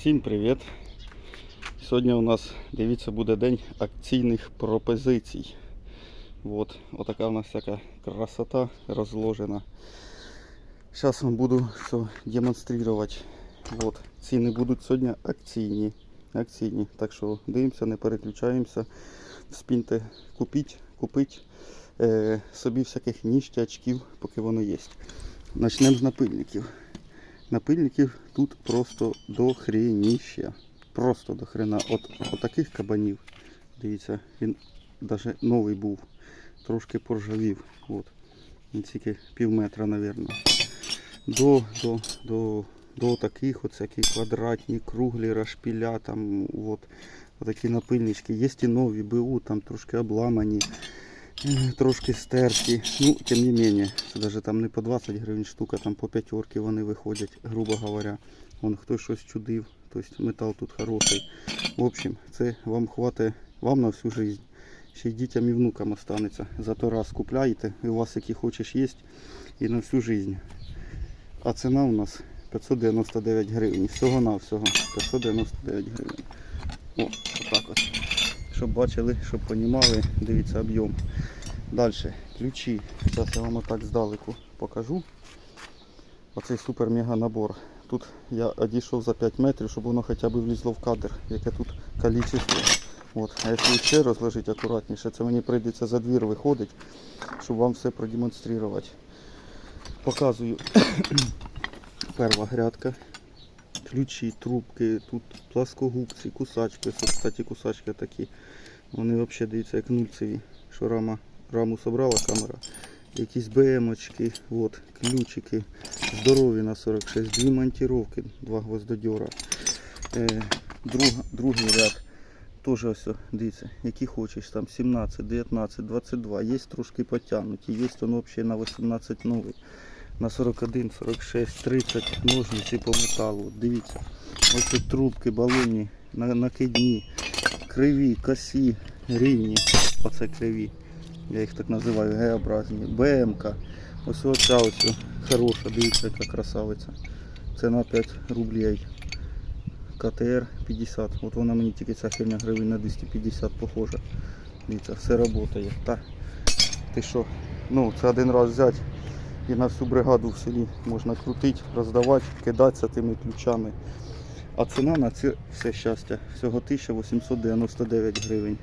Всім привіт! Сьогодні у нас, дивіться, буде день акційних пропозицій. Вот, отака у нас всяка красота розложена. Зараз вам буду все демонструвати. Вот, ціни будуть сьогодні акційні. акційні. Так що дивимося, не переключаємося. Вспіньте купіть, купить е, собі всяких ніштячків, поки воно є. Начнемо з напильників. Напильників тут просто до хрініща. Просто до хрена. От, от таких кабанів. Дивіться, він навіть новий був. Трошки поржавів. От. Він тільки пів метра, мабуть. До, до, до, до таких от квадратні, круглі, розшпіля, там от. Отакі напильнички. Є і нові БУ, там трошки обламані, трошки стерті. Ну, тим не менее, навіть там не по 20 гривень штука, там по п'ятерки вони виходять, грубо говоря. Вон хтось щось чудив, тобто метал тут хороший. В общем, це вам хватить вам на всю жизнь. Ще й дітям і внукам останеться. Зато раз купляєте, і у вас які хочеш є, і на всю жизнь. А ціна у нас 599 гривень. Всього на всього 599 гривень. О, отак от. Щоб бачили, щоб понімали, дивіться об'єм. Далі, ключі. Зараз я вам отак здалеку покажу. Оцей супер-мега набор. Тут я одійшов за 5 метрів, щоб воно хоча б влізло в кадр, яке тут кількість. От. А якщо ще розложити акуратніше, це мені прийдеться за двір виходить, щоб вам все продемонструвати. Показую. Перша грядка. Ключі, трубки, тут пласкогубці, кусачки. Кстати, кусачки такі. Вони взагалі дивіться як нульцеві. Що рама, раму собрала камера. Якісь БМочки, от, ключики. Здорові на 46, дві монтировки, два гвоздодьора. Е, друга, другий ряд. Теж ось, дивіться, які хочеш, там 17, 19, 22. Є трошки потягнуті, є воно взагалі на 18 новий. На 41, 46, 30 ножниці по металу. Дивіться. Ось тут трубки, балонні, накидні, криві, косі, рівні. Оце криві. Я їх так називаю, Г-образні. БМК. Ось оця ось хороша, дивіться, яка красавиця. Це на 5 рублей. КТР 50. От вона мені тільки ця херня гривень на 250 похожа. Дивіться, все працює. Та ти що? Ну, це один раз взяти і на всю бригаду в селі можна крутити, роздавати, кидатися тими ключами. А ціна на це все щастя всього 1899 гривень.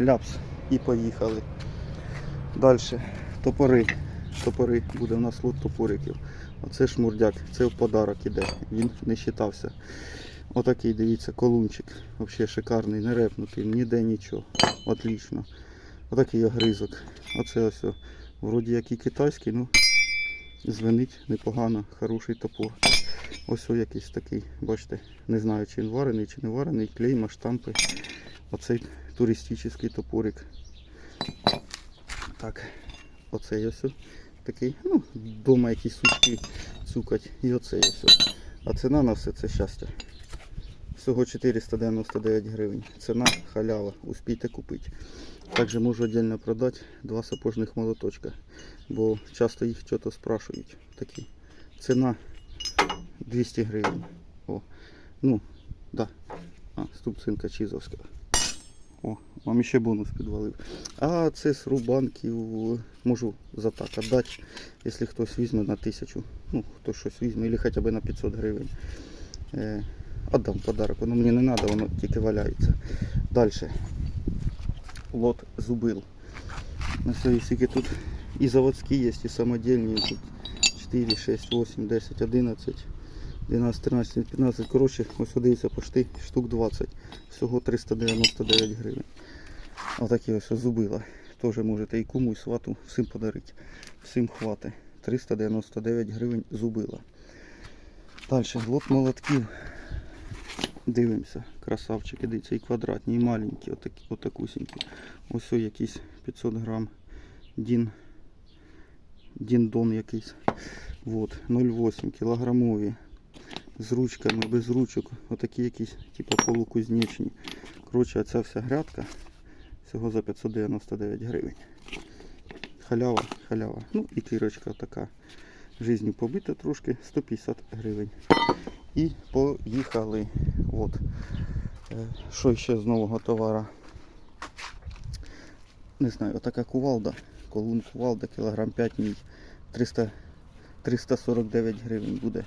Ляпс. І поїхали. Далі. Топори. Топори. Буде в нас лот топориків. Оце шмурдяк. Це в подарок іде. Він не вважався. Отакий, дивіться, колунчик. Взагалі шикарний, не репнутий, ніде нічого. Отлично. Отакий огризок. Оце ось. Вроді як і китайський, ну звенить непогано, хороший топор. Ось о якийсь такий, бачите, не знаю чи він варений, чи не варений, клейма, штампи. Оцей туристичний топорик. Так, оцей ось такий, ну, вдома якісь сучки цукать. І оцей ось. А ціна на все це щастя. Всього 499 гривень. Ціна халява, успійте купити. Також можу отдельно продати два сапожних молоточка, бо часто їх щось спрашують. Такі. Ціна 200 гривень. О. Ну, да. А, ступцинка Чизовська. О, вам ще бонус підвалив. А це з рубанків можу за так віддати, якщо хтось візьме на тисячу. Ну, хто щось візьме, або хоча б на 500 гривень. Отдам подарок, воно мені не треба, воно тільки валяється. Далі. Лот зубил. На скільки тут і заводські є, і самодільні. Тут 4, 6, 8, 10, 11, 12, 13, 15. Коротше, ось дивіться, почти штук 20. Всього 399 гривень. Отакі ось зубила. Теж можете і куму, і свату всім подарити. Всім хватить. 399 гривень зубила. Далі, лот молотків. Дивимося, красавчики, дивіться, і квадратні, і маленькі, отакі, отакусінькі. Ось о якийсь 500 грам. Дін. Діндон якийсь. Вот, 0,8 кілограмові. З ручками, без ручок. Отакі якісь, типу полукузнечні. Коротше, ця вся грядка всього за 599 гривень. Халява, халява. Ну і кірочка така. Жизнью побита трошки, 150 гривень. І поїхали. От. Е, Що ще з нового товара? Не знаю, отака кувалда. Колун кувалда, кілограм 5 мій. 300, 349 гривень буде.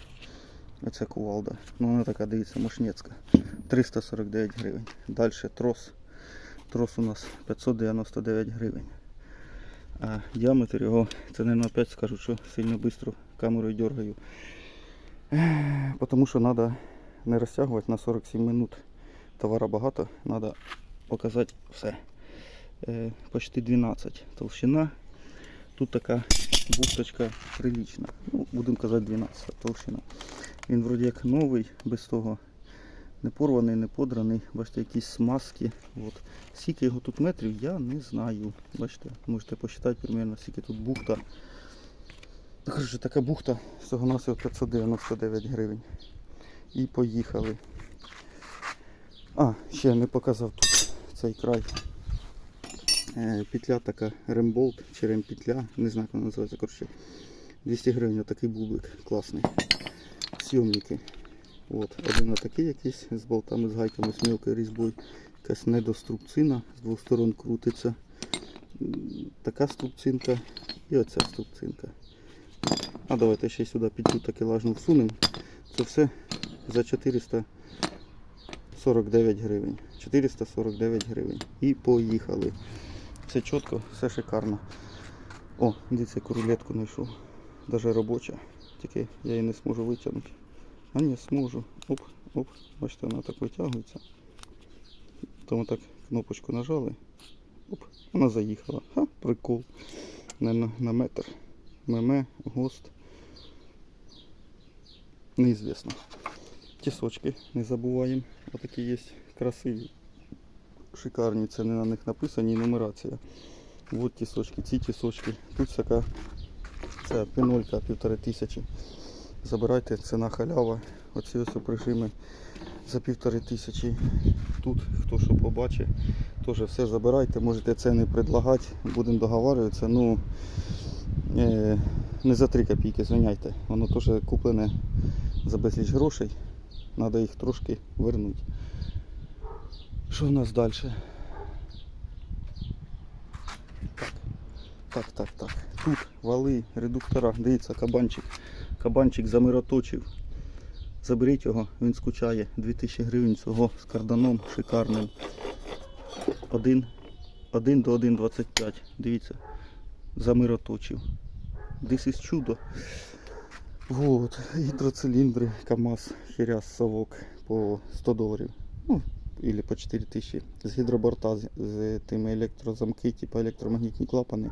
Оця кувалда. Ну вона така, дивіться, мошнецька. 349 гривень. Далі трос. Трос у нас 599 гривень. А діаметр його, це не опять скажу, що сильно швидко камерою дергаю. Тому що треба не розтягувати на 47 минут. Товара багато, треба показати все. Е, почти 12 толщина. Тут така бухточка прилична. Ну, будемо казати 12 толщина. Він вроді як новий, без того не порваний, не подраний. Бачите, якісь смазки. От. Скільки його тут метрів, я не знаю. Бачите, можете посчитати примерно, скільки тут бухта. Коротше, така бухта всього насього 599 гривень. І поїхали. А, ще не показав тут цей край. Е, Петля така ремболт чи ремпетля, не знаю як вона називається. Коротше, 200 гривень такий бублик класний. Сйомники. От, один отакий якийсь з болтами, з гайками, з мілкою різьбою. Якась недострубцина, з двох сторон крутиться. Така струбцинка і оця струбцинка. А давайте ще сюди петлю такелажну всунемо. Це все за 449 гривень. 449 гривень. І поїхали. Все чітко, все шикарно. О, дивіться, яку рулетку знайшов. Даже робоча. Тільки я її не зможу витягнути. А ні, зможу. Оп, оп. Бачите, вона так витягується. Тому так кнопочку нажали. Оп, вона заїхала. Ха, прикол. Наверно, на метр. Меме, ГОСТ. Неізвісно. Тісочки не забуваємо. Отакі є красиві. Шикарні, це не на них написані, і нумерація. Вот тісочки, ці тісочки. Тут всяка це пінолька півтори тисячі. Забирайте, ціна халява. Оці ось прижими за півтори тисячі. Тут хто що побачить, теж все забирайте. Можете ціни предлагати, будемо договарюватися. Ну, е, не за 3 копійки, звиняйте. Воно теж куплене за безліч грошей. Треба їх трошки вернути. Що в нас далі? Так, так, так, так. Тут вали, редуктора, дивіться, кабанчик. Кабанчик замироточив. Заберіть його, він скучає. 2000 гривень цього з карданом шикарним. 1, 1 до 1,25. Дивіться. Замироточив. This is чудо. Вот, гідроциліндри, КАМАЗ, Хіряс, Совок по 100 доларів. Ну, или по 4 тисячі. З гідроборта, з тими електрозамки, типу електромагнітні клапани.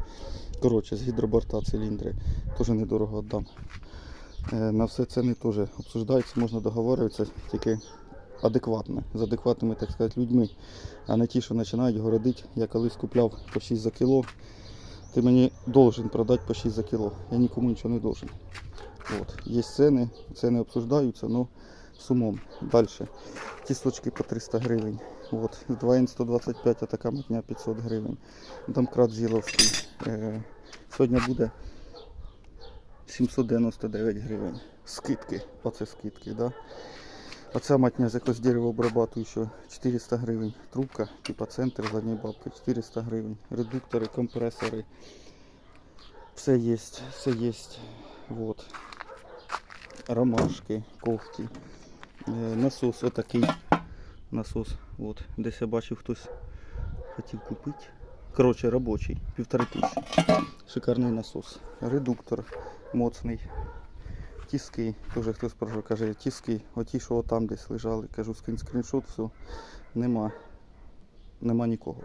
Коротше, з гідроборта циліндри. Теж недорого віддам. Е, На все ціни теж обсуждаються, можна договорюватися, тільки адекватно, з адекватними, так сказати, людьми, а не ті, що починають городити. Я колись купляв по 6 за кіло. Ти мені должен продати по 6 за кіло. Я нікому нічого не должен. От. Є ціни, ціни обсуждаються, але з умом. Далі. Тісочки по 300 гривень. От. З 2Н 125, а така матня 500 гривень. Домкрат Зіловський. Е, сьогодні буде 799 гривень. Скидки. Оце скидки, да? Оця матня з якогось дерева обрабатую, що 400 гривень. Трубка, типа центр задньої бабки, 400 гривень. Редуктори, компресори. Все є, все є. Вот. Ромашки, ковки. Е, Насос отакий. Насос. От. Десь я бачив хтось хотів купити. Коротше, робочий, півтори тисячі. Шикарний насос. Редуктор моцний. Тіски, теж хтось спрашиває, каже, тіски, оті, що там десь лежали. Кажу, скрін скріншот, все, нема. Нема нікого.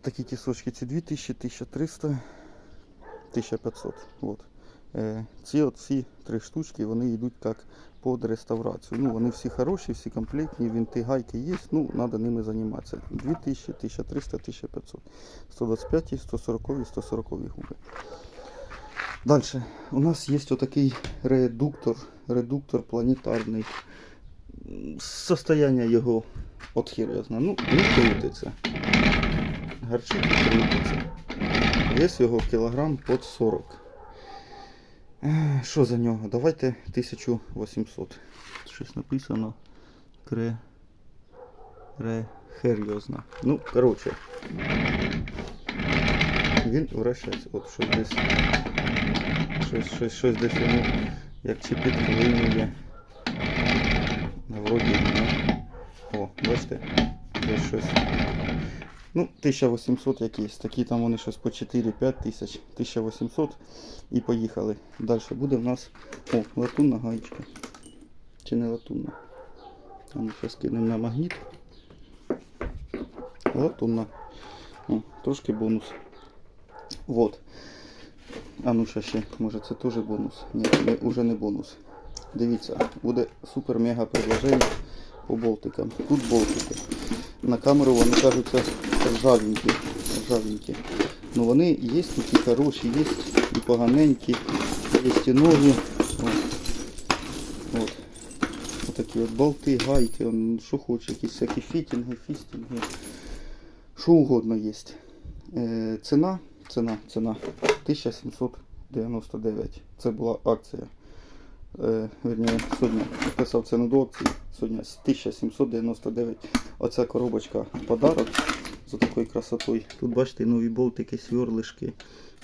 Такі тісочки, ці 2000, 1300, 1500. От. Е, ці оці три штучки, вони йдуть як під реставрацію. Ну, вони всі хороші, всі комплектні, вінти, гайки є, ну, треба ними займатися. 2000, 1300, 1500. 125, 140, 140 губи. Далі. У нас є отакий редуктор, редуктор планетарний. Состояння його от. Ну, не крутиться. Гарчить і крутиться. Вес його кілограм під 40. Що за нього? Давайте 1800. щось написано. Кре. Ре. Херйозна. Ну, коротше. Він вращається. От щось десь. Щось, щось, щось десь йому як чи підклинює. Вроді. О, бачите? Десь щось. Ну, 1800 якісь. Такі там вони щось по 4-5 тисяч. 1800 і поїхали. Далі буде в нас. О, латунна гаєчка. Чи не латунна? А ну зараз на магніт. Латунна. О, трошки бонус. Вот. А ну ще ще, може це теж бонус? Ні, не, уже не бонус. Дивіться, буде супер-мега предложення по болтикам. Тут болтики. На камеру вони кажуться ржавенькі. ржавенькі. Ну вони є тут і хороші, є і поганенькі, є і нові. О. От. Отакі от болти, гайки, що хоче, якісь всякі фітінги, фістінги. Що угодно є. Е, ціна, ціна, ціна 1799. Це була акція. Е, верніше, сьогодні писав ціну до акції. Сьогодні 1799. Оця коробочка подарок за такою красотою. Тут бачите нові болтики, сверлишки.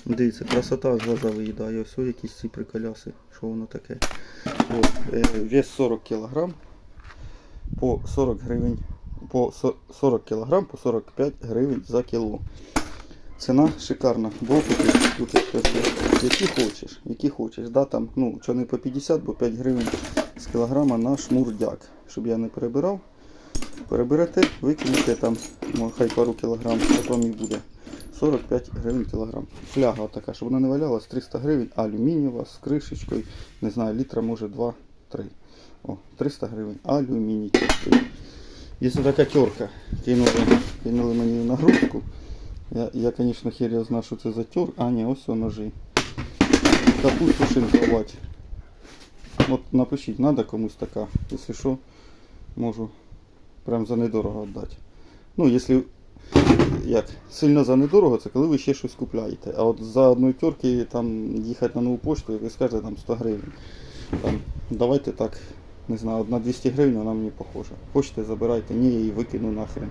Дивіться, красота з глаза виїдає. Ось якісь ці приколяси. Що воно таке? От, е, вес 40 кг. По 40 гривень. По 40 кг по 45 гривень за кіло. Ціна шикарна. Болтики тут які хочеш, які хочеш. Да, там, ну, що не по 50, бо 5 гривень з кілограма на шмурдяк. Щоб я не перебирав. Переберете, викинете там, хай пару кілограм, потім і буде. 45 гривень кілограм. Фляга така, щоб вона не валялась, 300 гривень, алюмінієва з кришечкою, не знаю, літра може 2-3. О, 300 гривень. Алюміній. Є така терка. Кинули, кинули мені нагрузку. Я, я, звісно, хер я знаю, що це за тер. А, ні, ось о ножі. Капусту шинкувати. От напишіть, треба комусь така. Якщо що, можу прям за недорого віддати. Ну, якщо як, сильно за недорого, це коли ви ще щось купляєте. А от за одної терки там їхати на нову пошту, і ви скажете там 100 гривень. Там, давайте так, не знаю, на 200 гривень вона мені похожа. Хочете, забирайте, ні, я її викину нахрен.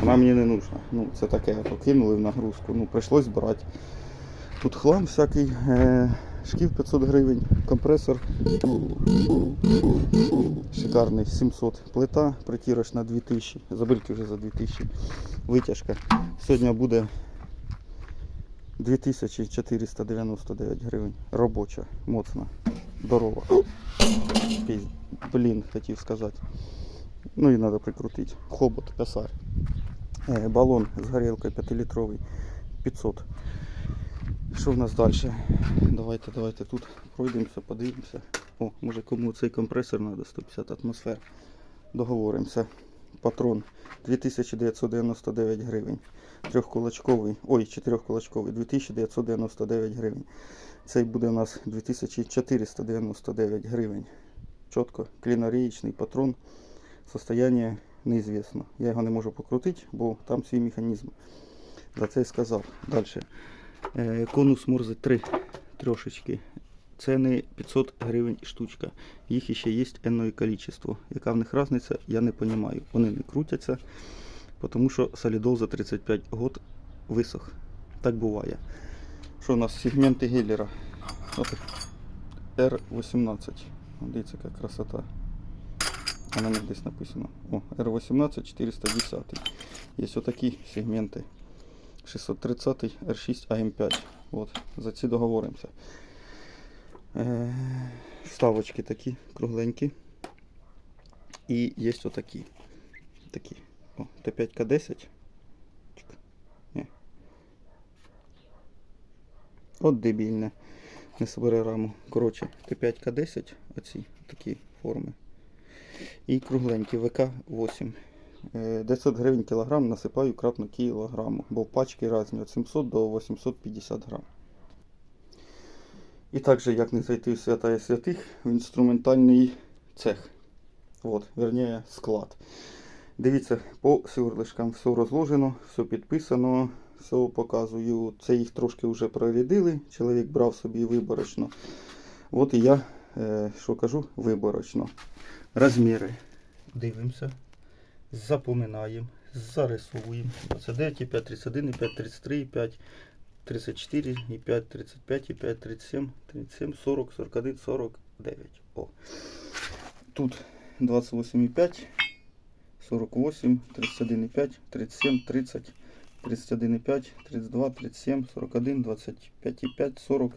Вона мені не нужна. Ну, це таке, то кинули в нагрузку. Ну, прийшлось брати. Тут хлам всякий, е, шків 500 гривень, компресор шикарний 700. Плита притірочна 2000. Забирки вже за 2000. Витяжка. Сьогодні буде 2499 гривень. Робоча, моцна, здорова. Блін, хотів сказати. Ну і треба прикрутити. Хобот, косарь. Е, балон з горілкою 5-літровий 500. Що в нас далі? Давайте, давайте тут пройдемося, подивимося. О, може кому цей компресор треба 150 атмосфер. Договоримося. Патрон 2999 гривень. Трьохкулачковий, ой, чотирьохкулачковий 2999 гривень. Цей буде у нас 2499 гривень. Чітко, клінорієчний патрон. Состояние неізвісно. Я його не можу покрутити, бо там свій механізм. За це і сказав. Далі. Е, конус Морзе 3 трошечки. Ціни 500 гривень штучка. Їх ще є енное количество. Яка в них різниця, я не розумію. Вони не крутяться, тому що солідол за 35 год висох. Так буває. Що у нас сегменти Геллера? От R18. Дивіться, яка красота. А на десь написано. О, R18 410. Є отакі сегменти. 630 R6 AM5. От, за ці договоримося. Е, Вставочки такі кругленькі. І є отакі. Такі. О, Т5К10. От дебільне. Не собере раму. Коротше, Т5К10, оці такі форми. І кругленькі ВК8. Е, 900 гривень кілограм насипаю кратно кілограму, бо пачки різні від 700 до 850 грам. І також, як не зайти в святая святих, в інструментальний цех. От, верніше, склад. Дивіться, по сверлишкам все розложено, все підписано, все показую. Це їх трошки вже прорядили. Чоловік брав собі виборочно. От і я, е, що кажу, виборочно. Розміри. Дивимося. Запоминаємо. Зарисовуємо. 29,5, 31,5, 33,5, 34,5, 35,5, 37, 37, 40, 41, 49. О. Тут 28,5, 48, 31,5, 37, 30, 31,5, 32, 37, 41, 25,5, 40